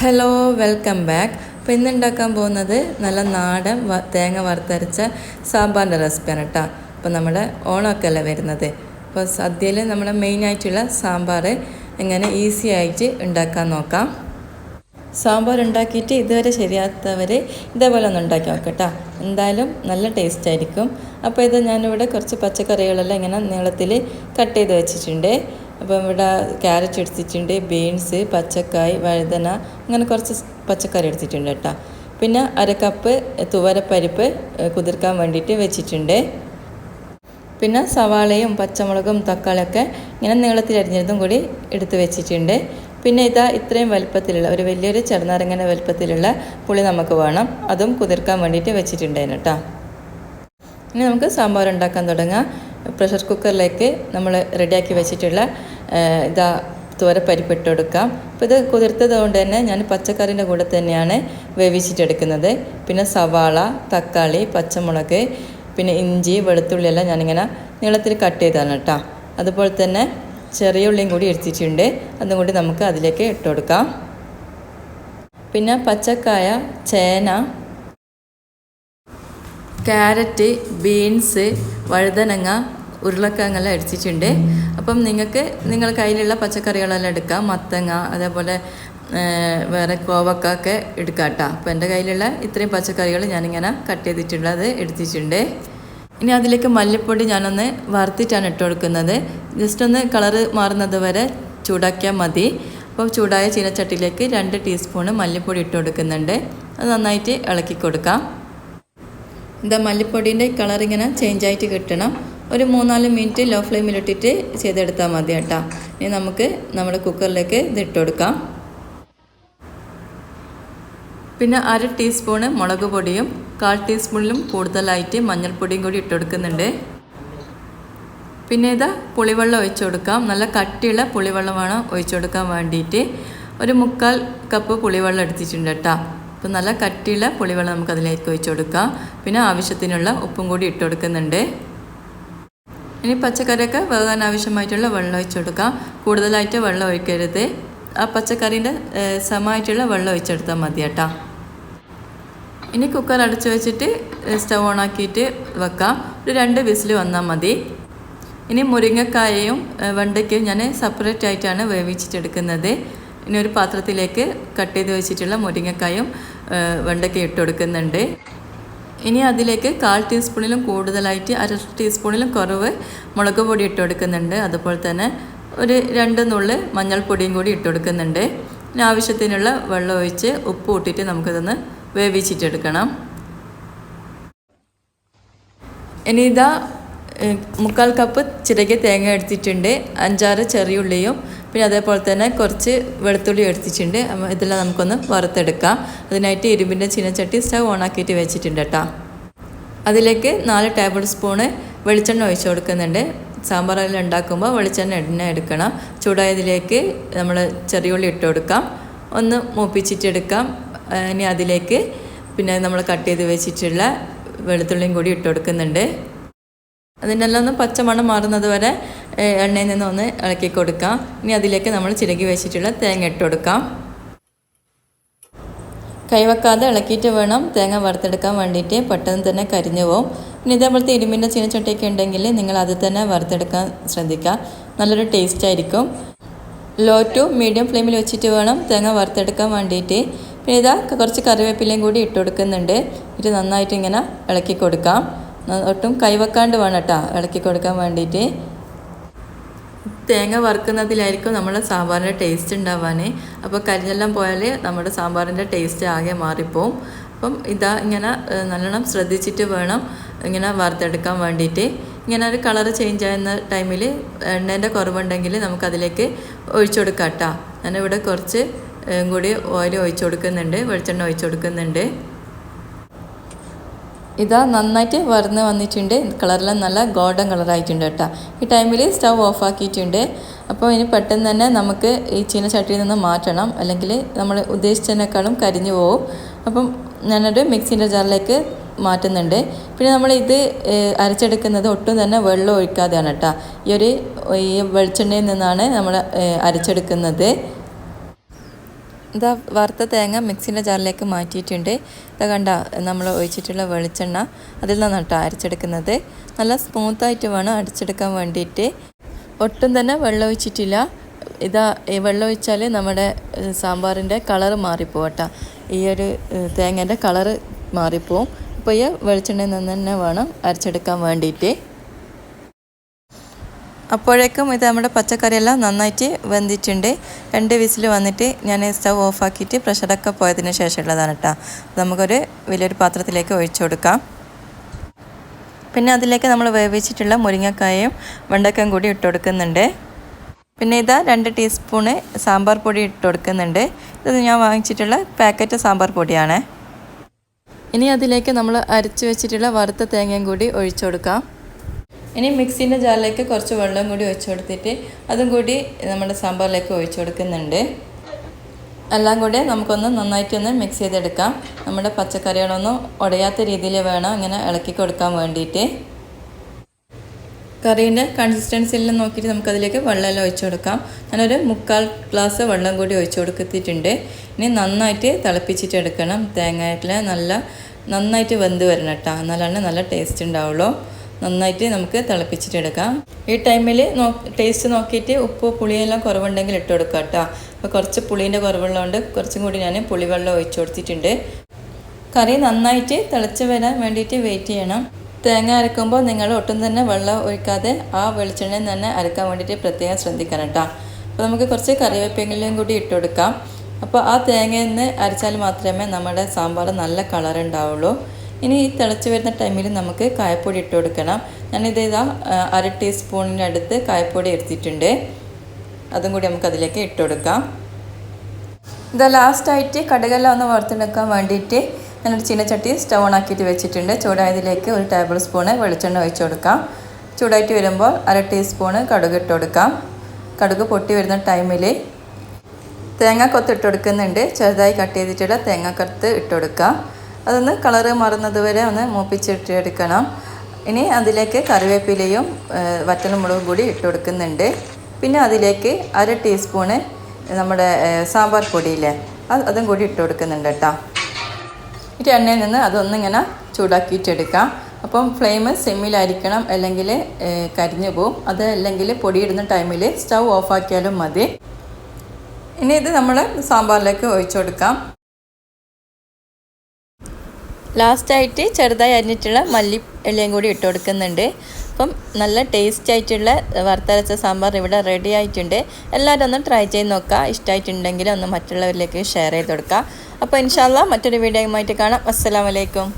Hello welcome back അപ്പോൾ ഇന്ന് ഉണ്ടാക്കാൻ പോകുന്നത് നല്ല നാടൻ തേങ്ങ വറുത്തരച്ച സാമ്പാറിന്റെ റെസിപ്പിയാണ് കേട്ടോ അപ്പോൾ നമ്മുടെ ഓണമൊക്കെ അല്ലേ വരുന്നത്. അപ്പോൾ സദ്യയിൽ നമ്മുടെ മെയിൻ മെയിനായിട്ടുള്ള സാമ്പാർ എങ്ങനെ ഈസി ആയിട്ട് ഉണ്ടാക്കാൻ നോക്കാം. സാമ്പാർ ഉണ്ടാക്കിയിട്ട് ഇതുവരെ ശരിയാത്തവർ ഇതേപോലെ ഒന്ന് ഉണ്ടാക്കി നോക്കട്ടോ എന്തായാലും നല്ല ടേസ്റ്റ് ആയിരിക്കും. അപ്പോൾ ഇത് ഞാനിവിടെ കുറച്ച് പച്ചക്കറികളെല്ലാം ഇങ്ങനെ നീളത്തിൽ കട്ട് ചെയ്ത് വെച്ചിട്ടുണ്ട്. അപ്പം ഇവിടെ ക്യാരറ്റ് എടുത്തിട്ടുണ്ട് ബീൻസ് പച്ചക്കായ് വഴുതന അങ്ങനെ കുറച്ച് പച്ചക്കറി എടുത്തിട്ടുണ്ട് കേട്ടോ. പിന്നെ അര കപ്പ് തുവരപ്പരിപ്പ് കുതിർക്കാൻ വേണ്ടിയിട്ട് വെച്ചിട്ടുണ്ട്. പിന്നെ സവാളയും പച്ചമുളകും തക്കാളിയൊക്കെ ഇങ്ങനെ നീളത്തിൽ അരിഞ്ഞതും കൂടി എടുത്ത് വെച്ചിട്ടുണ്ട്. പിന്നെ ഇതാ ഇത്രയും വലുപ്പത്തിലുള്ള ഒരു വലിയൊരു ചെറുനാരങ്ങനെ വലുപ്പത്തിലുള്ള പുളി നമുക്ക് വേണം. അതും കുതിർക്കാൻ വേണ്ടിയിട്ട് വെച്ചിട്ടുണ്ടായിരുന്നു കേട്ടോ. ഇനി നമുക്ക് സാമ്പാർ ഉണ്ടാക്കാൻ തുടങ്ങാം. പ്രഷർ കുക്കറിലേക്ക് നമ്മൾ റെഡിയാക്കി വെച്ചിട്ടുള്ള ഇതാ കൊടുക്കാം. അപ്പോൾ ഇത് കുതിർത്തത് കൊണ്ട് തന്നെ ഞാൻ പച്ചക്കറിന്റെ കൂടെ തന്നെയാണ് വേവിച്ചിട്ടെടുക്കുന്നത്. പിന്നെ സവാള തക്കാളി പച്ചമുളക് പിന്നെ ഇഞ്ചി വെളുത്തുള്ളി എല്ലാം ഞാനിങ്ങനെ നീളത്തിൽ കട്ട് ചെയ്താണ് കേട്ടോ. അതുപോലെ തന്നെ ചെറിയ ഉള്ളിയും കൂടി എടുത്തിട്ടുണ്ട്. അതും കൂടി നമുക്ക് അതിലേക്ക് ഇട്ട് കൊടുക്കാം. പിന്നെ പച്ചക്കായ ചേന ക്യാരറ്റ് ബീൻസ് വഴുതനങ്ങ ഉരുളക്കിഴങ്ങെല്ലാം അടിച്ചിട്ടുണ്ട് അപ്പം നിങ്ങൾക്ക് നിങ്ങൾ കയ്യിലുള്ള പച്ചക്കറികളെല്ലാം എടുക്കാം. മത്തങ്ങ അതേപോലെ വേറെ കോവക്കൊക്കെ എടുക്കാം കേട്ടോ അപ്പോൾ എന്റെ കയ്യിലുള്ള ഇത്രയും പച്ചക്കറികൾ ഞാനിങ്ങനെ കട്ട് ചെയ്തിട്ടുള്ളത് എടുത്തിട്ടുണ്ട്. ഇനി അതിലേക്ക് മല്ലിപ്പൊടി ഞാനൊന്ന് വറുത്തിട്ടാണ് ഇട്ട് കൊടുക്കുന്നത്. ജസ്റ്റ് ഒന്ന് കളറ് മാറുന്നത് വരെ ചൂടാക്കിയാൽ മതി. അപ്പോൾ ചൂടായ ചീനച്ചട്ടിയിലേക്ക് രണ്ട് ടീസ്പൂണ് മല്ലിപ്പൊടി ഇട്ട് കൊടുക്കുന്നുണ്ട്. അത് നന്നായിട്ട് ഇളക്കി കൊടുക്കാം. എന്താ മല്ലിപ്പൊടീന്റെ കളർ ഇങ്ങനെ ചേഞ്ച് ആയിട്ട് കിട്ടണം. ഒരു മൂന്നാൽ മിനിറ്റ് ലോ ഫ്ലെയിമിലിട്ടിട്ട് ചെയ്തെടുത്താൽ മതി കേട്ടോ. ഇനി നമുക്ക് നമ്മുടെ കുക്കറിലേക്ക് ഇത് ഇട്ട് കൊടുക്കാം. പിന്നെ അര ടീസ്പൂണ് മുളക് പൊടിയും കാൽ ടീസ്പൂണിലും കൂടുതലായിട്ട് മഞ്ഞൾപ്പൊടിയും കൂടി ഇട്ട് കൊടുക്കുന്നുണ്ട്. പിന്നെ ഇതാ പുളിവെള്ളം ഒഴിച്ചു കൊടുക്കാം. നല്ല കട്ടിയുള്ള പുളിവെള്ളമാണ് ഒഴിച്ചു കൊടുക്കാൻ വേണ്ടിയിട്ട്. ഒരു മുക്കാൽ കപ്പ് പുളിവെള്ളം എടുത്തിട്ടുണ്ട് കേട്ടോ. അപ്പം നല്ല കട്ടിയുള്ള പുളിവെള്ളം നമുക്ക് അതിലേക്ക് ഒഴിച്ചു കൊടുക്കാം. പിന്നെ ആവശ്യത്തിനുള്ള ഉപ്പും കൂടി ഇട്ട് കൊടുക്കുന്നുണ്ട്. ഇനി പച്ചക്കറിയൊക്കെ വേകാൻ ആവശ്യമായിട്ടുള്ള വെള്ളം ഒഴിച്ചു കൊടുക്കാം. കൂടുതലായിട്ട് വെള്ളം ഒഴിക്കരുത്. ആ പച്ചക്കറീന്റെ സമമായിട്ടുള്ള വെള്ളം ഒഴിച്ചെടുത്താൽ മതി കേട്ടോ. ഇനി കുക്കർ അടച്ചു വെച്ചിട്ട് സ്റ്റവ് ഓൺ ആക്കിയിട്ട് വെക്കാം. ഒരു രണ്ട് വിസിൽ വന്നാൽ മതി. ഇനി മുരിങ്ങക്കായയും വെണ്ടയ്ക്കയും ഞാൻ സെപ്പറേറ്റ് ആയിട്ടാണ് വേവിച്ചിട്ടെടുക്കുന്നത്. ഇനി ഒരു പാത്രത്തിലേക്ക് കട്ട് ചെയ്ത് വെച്ചിട്ടുള്ള മുരിങ്ങക്കായും വെണ്ടയ്ക്കയും ഇട്ട് കൊടുക്കുന്നുണ്ട്. ഇനി അതിലേക്ക് കാൽ ടീസ്പൂണിലും കൂടുതലായിട്ട് അര ടീസ്പൂണിലും കുറവ് മുളക് പൊടി ഇട്ട് കൊടുക്കുന്നുണ്ട്. അതുപോലെ തന്നെ ഒരു രണ്ട് നുള്ളി മഞ്ഞൾപ്പൊടിയും കൂടി ഇട്ട് കൊടുക്കുന്നുണ്ട്. ഇനി ആവശ്യത്തിനുള്ള വെള്ളം ഒഴിച്ച് ഉപ്പ് ഇട്ടിട്ട് നമുക്കിതൊന്ന് വേവിച്ചിട്ടെടുക്കണം. ഇനി ഇതാ മുക്കാൽ കപ്പ് ചിരകിയ തേങ്ങ എടുത്തിട്ടുണ്ട്. അഞ്ചാറ് ചെറിയ ഉള്ളിയും പിന്നെ അതേപോലെ തന്നെ കുറച്ച് വെളുത്തുള്ളി എടുത്തിട്ടുണ്ട്. ഇതെല്ലാം നമുക്കൊന്ന് വറുത്തെടുക്കാം. അതിനായിട്ട് ഇരുമ്പിന്റെ ചീനച്ചട്ടി സ്റ്റവ് ഓൺ ആക്കിയിട്ട് വെച്ചിട്ടുണ്ട് കേട്ടോ. അതിലേക്ക് നാല് ടേബിൾ സ്പൂണ് വെളിച്ചെണ്ണ ഒഴിച്ചു കൊടുക്കുന്നുണ്ട്. സാമ്പാറെല്ലാം ഉണ്ടാക്കുമ്പോൾ വെളിച്ചെണ്ണ എണ്ണ എടുക്കണം. ചൂടായതിലേക്ക് നമ്മൾ ചെറിയുള്ളി ഇട്ട് കൊടുക്കാം. ഒന്ന് മൂപ്പിച്ചിട്ടെടുക്കാം ഇനി അതിലേക്ക് പിന്നെ നമ്മൾ കട്ട് ചെയ്ത് വെച്ചിട്ടുള്ള വെളുത്തുള്ളിയും കൂടി ഇട്ട് കൊടുക്കുന്നുണ്ട്. അതിനെല്ലാം ഒന്ന് പച്ചമണം മാറുന്നത് വരെ എണ്ണയിൽ നിന്ന് ഒന്ന് ഇളക്കി കൊടുക്കാം. ഇനി അതിലേക്ക് നമ്മൾ ചിരകി വെച്ചിട്ടുള്ള തേങ്ങ ഇട്ട് കൊടുക്കാം. കൈവെക്കാതെ ഇളക്കിയിട്ട് വേണം തേങ്ങ വറുത്തെടുക്കാൻ വേണ്ടിയിട്ട്. പെട്ടെന്ന് തന്നെ കരിഞ്ഞു പോകും ഇനി ഇതേപോലത്തെ ഇരുമ്പിന്റെ ചീനച്ചട്ടിയൊക്കെ ഉണ്ടെങ്കിൽ നിങ്ങൾ അത് തന്നെ വറുത്തെടുക്കാൻ ശ്രദ്ധിക്കുക. നല്ലൊരു ടേസ്റ്റ് ആയിരിക്കും. ലോ ടു മീഡിയം ഫ്ലെയിമിൽ വെച്ചിട്ട് വേണം തേങ്ങ വറുത്തെടുക്കാൻ വേണ്ടിയിട്ട്. പിന്നെ ഇതാ കുറച്ച് കറിവേപ്പിലയും കൂടി ഇട്ട് കൊടുക്കുന്നുണ്ട്. ഇത് നന്നായിട്ട് ഇങ്ങനെ ഇളക്കി കൊടുക്കാം. ഒട്ടും കൈവെക്കാണ്ട് വേണം കേട്ടോ ഇളക്കി കൊടുക്കാൻ വേണ്ടിയിട്ട്. തേങ്ങ വറുക്കുന്നതിലായിരിക്കും നമ്മുടെ സാമ്പാറിന്റെ ടേസ്റ്റ് ഉണ്ടാവാനേ. അപ്പോൾ കരിഞ്ഞെല്ലാം പോയാൽ നമ്മുടെ സാമ്പാറിന്റെ ടേസ്റ്റ് ആകെ മാറിപ്പോവും. അപ്പം ഇതാ ഇങ്ങനെ നല്ലോണം ശ്രദ്ധിച്ചിട്ട് വേണം ഇങ്ങനെ വറുത്തെടുക്കാൻ വേണ്ടിയിട്ട്. ഇങ്ങനെ ഒരു കളർ ചേഞ്ച് ആകുന്ന ടൈമിൽ എണ്ണേന്റെ കുറവുണ്ടെങ്കിൽ നമുക്കതിലേക്ക് ഒഴിച്ചു കൊടുക്കാം കേട്ടോ ഞാനിവിടെ കുറച്ച് കൂടി ഓയിൽ ഒഴിച്ചു കൊടുക്കുന്നുണ്ട് വെളിച്ചെണ്ണ ഒഴിച്ചു കൊടുക്കുന്നുണ്ട്. ഇതാ നന്നായിട്ട് വറന്ന് വന്നിട്ടുണ്ട്. കളറെല്ലാം നല്ല ഗോൾഡൻ കളറായിട്ടുണ്ട് കേട്ടോ. ഈ ടൈമിൽ സ്റ്റവ് ഓഫ് ആക്കിയിട്ടുണ്ട് അപ്പോൾ ഇനി പെട്ടെന്ന് തന്നെ നമുക്ക് ഈ ചീനച്ചട്ടിയിൽ നിന്ന് മാറ്റണം. അല്ലെങ്കിൽ നമ്മൾ ഉദ്ദേശിച്ചതിനേക്കാളും കരിഞ്ഞു പോവും. അപ്പം ഞാനൊരു മിക്സിന്റെ ജാറിലേക്ക് മാറ്റുന്നുണ്ട്. പിന്നെ നമ്മൾ ഇത് അരച്ചെടുക്കുന്നത് ഒട്ടും തന്നെ വെള്ളം ഒഴിക്കാതെയാണ് കേട്ടോ. ഈ ഒരു ഈ വെളിച്ചെണ്ണയിൽ നിന്നാണ് നമ്മൾ അരച്ചെടുക്കുന്നത്. ഇതാ വറുത്ത തേങ്ങ മിക്സിന്റെ ജാറിലേക്ക് മാറ്റിയിട്ടുണ്ട്. ഇതാ കണ്ട നമ്മൾ ഒഴിച്ചിട്ടുള്ള വെളിച്ചെണ്ണ അതിൽ നിന്നാണ് കേട്ടോ അരച്ചെടുക്കുന്നത്. നല്ല സ്മൂത്തായിട്ട് വേണം അരച്ചെടുക്കാൻ വേണ്ടിയിട്ട്. ഒട്ടും തന്നെ വെള്ളം ഒഴിച്ചിട്ടില്ല. ഇതാ വെള്ളം ഒഴിച്ചാൽ നമ്മുടെ സാമ്പാറിന്റെ കളറ് മാറിപ്പോവും കേട്ടോ. ഈ ഒരു തേങ്ങേന്റെ കളറ് മാറിപ്പോവും. അപ്പോൾ ഈ വെളിച്ചെണ്ണയിൽ നിന്ന് തന്നെ വേണം അരച്ചെടുക്കാൻ വേണ്ടിയിട്ട്. അപ്പോഴേക്കും ഇത് നമ്മുടെ പച്ചക്കറിയെല്ലാം നന്നായിട്ട് വെന്തിട്ടുണ്ട്. രണ്ട് വിസിൽ വന്നിട്ട് ഞാൻ സ്റ്റവ് ഓഫാക്കിയിട്ട് പ്രഷറൊക്കെ പോയതിന് ശേഷമുള്ളതാണ് കേട്ടോ. നമുക്കൊരു വലിയൊരു പാത്രത്തിലേക്ക് ഒഴിച്ചു കൊടുക്കാം. പിന്നെ അതിലേക്ക് നമ്മൾ വേവിച്ചിട്ടുള്ള മുരിങ്ങക്കായും വെണ്ടക്കയും കൂടി ഇട്ട് കൊടുക്കുന്നുണ്ട്. പിന്നെ ഇതാ രണ്ട് ടീസ്പൂണ് സാമ്പാർ പൊടി ഇട്ട് കൊടുക്കുന്നുണ്ട്. ഇത് ഞാൻ വാങ്ങിച്ചിട്ടുള്ള പാക്കറ്റ് സാമ്പാർ പൊടിയാണ്. ഇനി അതിലേക്ക് നമ്മൾ അരച്ച് വെച്ചിട്ടുള്ള വറുത്ത തേങ്ങയും കൂടി ഒഴിച്ചു കൊടുക്കാം. ഇനി മിക്സീന്റെ ജാറിലേക്ക് കുറച്ച് വെള്ളം കൂടി ഒഴിച്ചു കൊടുത്തിട്ട് അതും കൂടി നമ്മുടെ സാമ്പാറിലേക്ക് ഒഴിച്ചു കൊടുക്കുന്നുണ്ട്. എല്ലാം കൂടി നമുക്കൊന്ന് നന്നായിട്ടൊന്ന് മിക്സ് ചെയ്തെടുക്കാം. നമ്മുടെ പച്ചക്കറികളൊന്നും ഉടയാത്ത രീതിയിൽ വേണം ഇങ്ങനെ ഇളക്കി കൊടുക്കാൻ വേണ്ടിയിട്ട്. കറീന്റെ കൺസിസ്റ്റൻസിയിൽ നോക്കിയിട്ട് നമുക്കതിലേക്ക് വെള്ളമെല്ലാം ഒഴിച്ചു കൊടുക്കാം. ഞാനൊരു മുക്കാൽ ഗ്ലാസ് വെള്ളം കൂടി ഒഴിച്ചു കൊടുത്തിട്ടുണ്ട്. ഇനി നന്നായിട്ട് തിളപ്പിച്ചിട്ട് എടുക്കണം. നല്ല നന്നായിട്ട് വെന്ത് വരണം കേട്ടോ. എന്നാലാണ് നല്ല ടേസ്റ്റ് ഉണ്ടാവുള്ളൂ. നന്നായിട്ട് നമുക്ക് തിളപ്പിച്ചിട്ട് എടുക്കാം ഈ ടൈമിൽ നോ ടേസ്റ്റ് നോക്കിയിട്ട് ഉപ്പ് പുളിയെല്ലാം കുറവുണ്ടെങ്കിൽ ഇട്ട് കൊടുക്കാം കേട്ടോ അപ്പോൾ കുറച്ച് പുളീന്റെ കുറവുള്ളതുകൊണ്ട് കുറച്ചും കൂടി ഞാൻ പുളിവെള്ളം ഒഴിച്ചു കൊടുത്തിട്ടുണ്ട്. കറി നന്നായിട്ട് തിളച്ച് വരാൻ വേണ്ടിയിട്ട് വെയിറ്റ് ചെയ്യണം. തേങ്ങ അരക്കുമ്പോൾ നിങ്ങൾ ഒട്ടും തന്നെ വെള്ളം ഒഴിക്കാതെ ആ വെളിച്ചെണ്ണയിൽ തന്നെ അരക്കാൻ വേണ്ടിയിട്ട് പ്രത്യേകം ശ്രദ്ധിക്കണം കേട്ടോ അപ്പോൾ നമുക്ക് കുറച്ച് കറിവേപ്പിലയും കൂടി ഇട്ട് കൊടുക്കാം അപ്പോൾ ആ തേങ്ങയിൽ നിന്ന് അരച്ചാൽ മാത്രമേ നമ്മുടെ സാമ്പാർ നല്ല കളർ ഉണ്ടാവുള്ളൂ. ഇനി ഈ തിളച്ച് വരുന്ന ടൈമിൽ നമുക്ക് കായപ്പൊടി ഇട്ട് കൊടുക്കണം. ഞാനിത് ഇതാ അര ടീസ്പൂണിന്റെ അടുത്ത് കായപ്പൊടി എടുത്തിട്ടുണ്ട്. അതും കൂടി നമുക്ക് അതിലേക്ക് ഇട്ട് കൊടുക്കാം. ഇത് ലാസ്റ്റായിട്ട് കടുകല്ല ഒന്ന് വറുത്തെടുക്കാൻ വേണ്ടിയിട്ട് ഞാനൊരു ചീനച്ചട്ടി സ്റ്റവ് ഓൺ ആക്കിയിട്ട് വെച്ചിട്ടുണ്ട്. ചൂടായതിലേക്ക് ഒരു ടേബിൾ സ്പൂണ് വെളിച്ചെണ്ണ ഒഴിച്ച് കൊടുക്കാം. ചൂടായിട്ട് വരുമ്പോൾ അര ടീസ്പൂണ് കടുക് ഇട്ട് കൊടുക്കാം. കടുക് പൊട്ടി വരുന്ന ടൈമിൽ തേങ്ങാക്കൊത്ത് ഇട്ട് കൊടുക്കുന്നുണ്ട്. ചെറുതായി കട്ട് ചെയ്തിട്ടുള്ള തേങ്ങാക്കൊത്ത് ഇട്ട് കൊടുക്കാം. അതൊന്ന് കളറ് മാറുന്നത് വരെ ഒന്ന് മൂപ്പിച്ചിട്ട് എടുക്കണം ഇനി അതിലേക്ക് കറിവേപ്പിലയും വറ്റൽമുളകും കൂടി ഇട്ട് കൊടുക്കുന്നുണ്ട്. പിന്നെ അതിലേക്ക് അര ടീസ്പൂണ് നമ്മുടെ സാമ്പാർ പൊടിയില്ലേ അത് അതും കൂടി ഇട്ട് കൊടുക്കുന്നുണ്ട് കേട്ടോ. ഇട്ട് എണ്ണയിൽ നിന്ന് അതൊന്നിങ്ങനെ ചൂടാക്കിയിട്ടെടുക്കാം. അപ്പം ഫ്ലെയിം സിമ്മിലായിരിക്കണം അല്ലെങ്കിൽ കരിഞ്ഞു പോവും. അത് അല്ലെങ്കിൽ പൊടിയിടുന്ന ടൈമിൽ സ്റ്റൗ ഓഫാക്കിയാലും മതി. ഇനി ഇത് നമ്മൾ സാമ്പാറിലേക്ക് ഒഴിച്ചു കൊടുക്കാം. ലാസ്റ്റായിട്ട് ചെറുതായി അരിഞ്ഞിട്ടുള്ള മല്ലി ഇലയും കൂടി ഇട്ട് കൊടുക്കുന്നുണ്ട്. അപ്പം നല്ല ടേസ്റ്റ് ആയിട്ടുള്ള വറുത്തരച്ച സാമ്പാർ ഇവിടെ റെഡി ആയിട്ടുണ്ട്. എല്ലാവരും ഒന്ന് ട്രൈ ചെയ്ത് നോക്കുക ഇഷ്ടമായിട്ടുണ്ടെങ്കിൽ ഒന്ന് മറ്റുള്ളവരിലേക്ക് ഷെയർ ചെയ്ത് കൊടുക്കുക അപ്പോൾ ഇൻഷാല്ല മറ്റൊരു വീഡിയോയുമായിട്ട് കാണാം. അസ്സലാമലൈക്കും